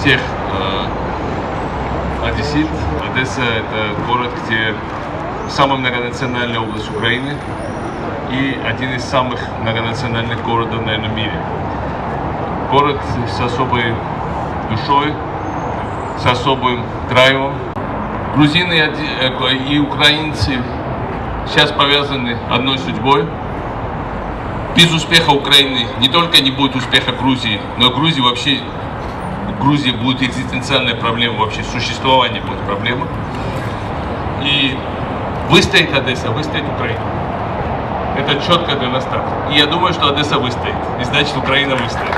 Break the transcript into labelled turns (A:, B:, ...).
A: всех э, одессит. Одесса – это город, где самая многонациональная область Украины и один из самых многонациональных городов, наверное, в мире. Город с особой душой, с особым драйвом. Грузины и э, и украинцы сейчас повязаны одной судьбой. Без успеха Украины не только не будет успеха Грузии, но Грузии вообще Грузии будет экзистенциальная проблема, вообще существование будет проблема. И выстоит Одесса, выстоит Украина. Это четко для нас так. И я думаю, что Одесса выстоит. И значит Украина выстоит.